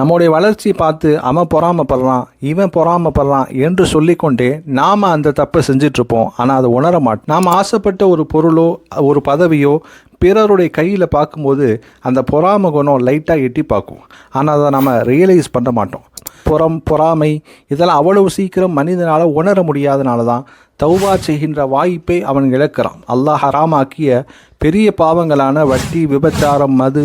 நம்முடைய வளர்ச்சியை பார்த்து அவன் பொறாமப்படுறான் இவன் பொறாமப்படுறான் என்று சொல்லிக்கொண்டே நாம் அந்த தப்பை செஞ்சிட்ருப்போம் ஆனால் அதை உணர மாட்டோம். நாம் ஆசைப்பட்ட ஒரு பொருளோ ஒரு பதவியோ பிறருடைய கையில் பார்க்கும்போது அந்த பொறாம குணம் லைட்டாக எட்டி பார்க்கும். ஆனால் அதை நம்ம ரியலைஸ் பண்ண மாட்டோம். புறம் பொறாமை இதெல்லாம் அவ்வளவு சீக்கிரம் மனிதனால் உணர முடியாதனால தான் தௌவா செய்கின்ற வாய்ப்பை அவன் இழக்கிறான். அல்லாஹ் ஹராமாக்கிய பெரிய பாவங்களான வட்டி விபச்சாரம் மது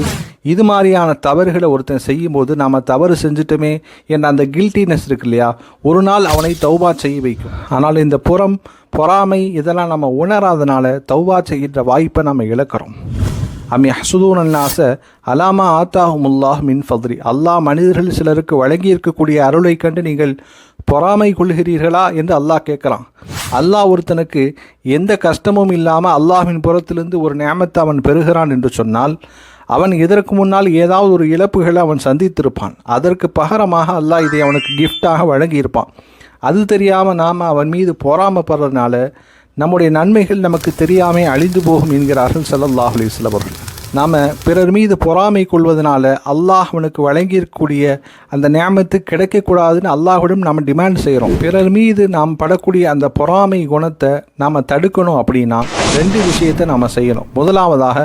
இது மாதிரியான தவறுகளை ஒருத்தன் செய்யும்போது நாம் தவறு செஞ்சிட்டோமே என்ற அந்த கில்ட்டினஸ் இருக்கு இல்லையா? ஒரு நாள் அவனை தௌபா செய்ய வைக்கும். ஆனால் இந்த புறம் பொறாமை இதெல்லாம் நம்ம உணராதனால தௌபா செய்கின்ற வாய்ப்பை நம்ம இழக்கிறோம். அம்மி யஹ்சுதூன் அன்னாச அலாமா ஆத்தாஹுமுல்லாஹ் மின் ஃபத்ரி. அல்லாஹ் மனிதர்கள் சிலருக்கு வழங்கி இருக்கக்கூடிய அருளை கண்டு நீங்கள் பொறாமை கொள்கிறீர்களா என்று அல்லாஹ் கேட்குறான். அல்லாஹ் ஒருத்தனுக்கு எந்த கஷ்டமும் இல்லாமல் அல்லாஹின் புறத்திலிருந்து ஒரு நியமத்தை அவன் பெறுகிறான் என்று சொன்னால் அவன் இதற்கு முன்னால் ஏதாவது ஒரு இழப்புகளை அவன் சந்தித்திருப்பான். அதற்கு பகரமாக அல்லாஹ் இதை அவனுக்கு கிஃப்டாக வழங்கியிருப்பான். அது தெரியாமல் நாம் அவன் மீது பொறாமப்படுறதுனால நம்முடைய நன்மைகள் நமக்கு தெரியாமல் அழிந்து போகும் என்கிறார்கள் ஸல்லல்லாஹு அலைஹி அவர்கள். நாம் பிறர் மீது பொறாமை கொள்வதனால அல்லாஹ் அவனுக்கு வழங்கியிருக்கக்கூடிய அந்த நியமத்து கிடைக்கக்கூடாதுன்னு அல்லாஹ்விடம் நாம் டிமாண்ட் செய்கிறோம் பிறர் மீது நாம் படக்கூடிய அந்த பொறாமை குணத்தை நாம் தடுக்கணும் அப்படின்னா ரெண்டு விஷயத்தை நாம் செய்யணும். முதலாவதாக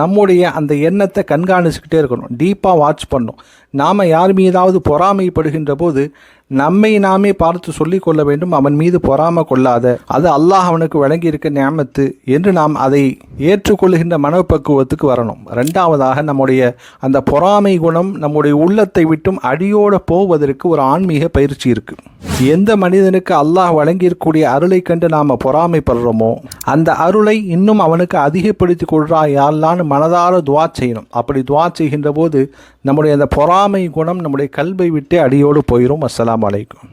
நம்முடைய அந்த எண்ணத்தை கண்காணிச்சுக்கிட்டே இருக்கணும். டீப்பாக வாட்ச் பண்ணணும் நாம் யார் மீதாவது பொறாமைப்படுகின்ற போது நம்மை நாமே பார்த்து சொல்லிக் கொள்ள வேண்டும் அவன் மீது பொறாம கொள்ளாத. அது அல்லாஹ் அவனுக்கு வழங்கியிருக்க நியமத்து என்று நாம் அதை ஏற்றுக்கொள்கின்ற மனப்பக்குவத்துக்கு வரணும். ரெண்டாவதாக நம்முடைய அந்த பொறாமை குணம் நம்முடைய உள்ளத்தை விட்டும் அடியோட போவதற்கு ஒரு ஆன்மீக பயிற்சி இருக்கு. எந்த மனிதனுக்கு அல்லாஹ் வழங்கியிருக்கக்கூடிய அருளை கண்டு நாம் பொறாமைப்படுறோமோ அந்த அருளை இன்னும் அவனுக்கு அதிகப்படுத்தி கொள்றா யாரெல்லான்னு மனதார துவா செய்யணும். அப்படி துவா செய்கின்ற போது நம்முடைய அந்த பொறாமை குணம் நம்முடைய கல்வை விட்டு அடியோடு போயிடும் அஸ்லாம் வலைக்கும்